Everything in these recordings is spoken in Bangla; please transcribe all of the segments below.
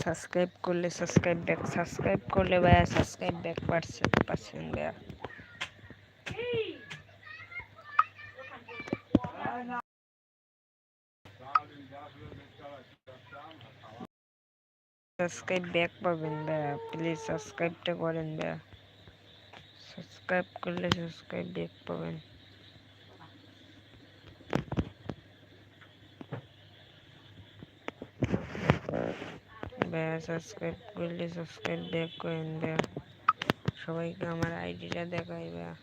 সাবস্ক্রাইব করলে সাবস্ক্রাইব ব্যাক সাবস্ক্রাইব করলে ভাইয়া সাবস্ক্রাইব ব্যাক পাচ্ছেন পাচ্ছেন ভাইয়া সাবস্ক্রাইব ব্যাক পাবেন ভাইয়া প্লিজ সাবস্ক্রাইবটা করেন ভাইয়া সাবস্ক্রাইব করলে সাবস্ক্রাইব ব্যাক পাবেন ভাইয়া সাবস্ক্রাইব করলে সাবস্ক্রাইব ব্যাক করেন ভাইয়া সবাইকে আমার আইডিটা দেখাই ভাইয়া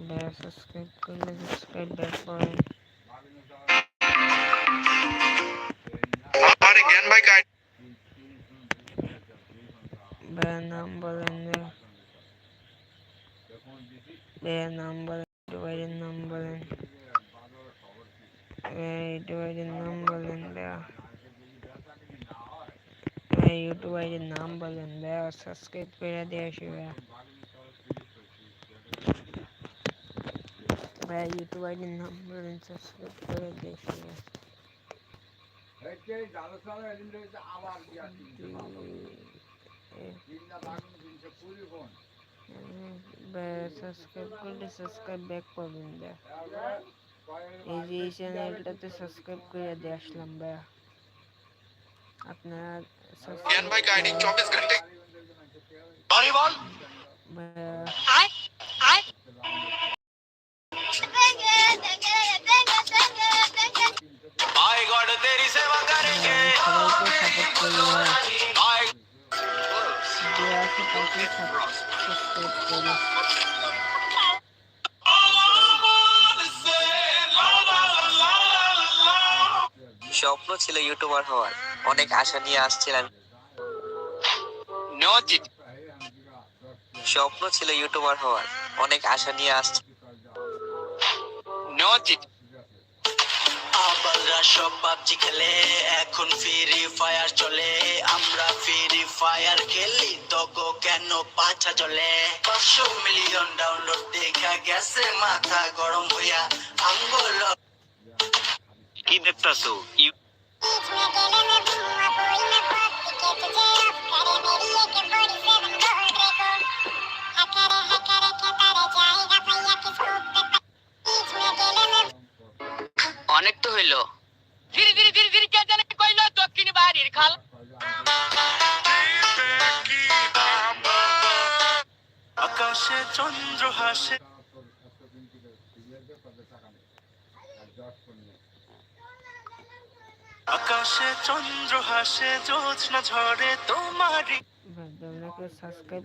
ভাইয়া সাবস্ক্রাইব করলে সাবস্ক্রাইব ব্যাক করেন। हमारे ज्ञान भाई का ভাইয়া নাম বলেন ভাইয়া ভাইয়া নাম বলেন ইউটিউবারের নাম বলেন ভাইয়া ইউটিউবারের নাম বলেন ভাইয়া ভাইয়া ইউটিউবারের নাম বলেন ভাইয়া সাবস্ক্রাইব করে দিয়ে আসি ভাইয়া ভাইয়া ইউটিউবারের নাম বলেন সাবস্ক্রাইব করে দিয়ে আসি ভাইয়া সাবস্ক্রাইব সাবস্ক্রাইব ব্যাক পাবেন এই যে এই চ্যানেলটাতে সাবস্ক্রাইব করে দিয়ে আসলাম ভাইয়া আপনারা ভাই গাইডিং 24 ঘন্টে স্বপ্ন ছিল ইউটিউবার হওয়ার। অনেক আশা নিয়ে আসছিলাম। স্বপ্ন ছিল ইউটিউবার হওয়ার। অনেক আশা নিয়ে আসছে। আবালরা সব পাবজি খেলে এখন ফ্রি ফায়ার চলে। আমরা ফ্রি ফায়ার খেলি তগো কেন পাছা চলে? পাঁচশো মিলিয়ন ডাউনলোড দেখা গেছে মাথা গরম হইয়া আঙ্গল কি দেখতাছো? ইউ হইল। ফিরি ফিরি ফিরি ফিরি কে জানে কইলো? দক্ষিণ বাড়ির খাল। আকাশে চন্দ্র হাসে। আকাশে চন্দ্র হাসে জোৎস্না ঝরে তোমারই। সাবস্ক্রাইব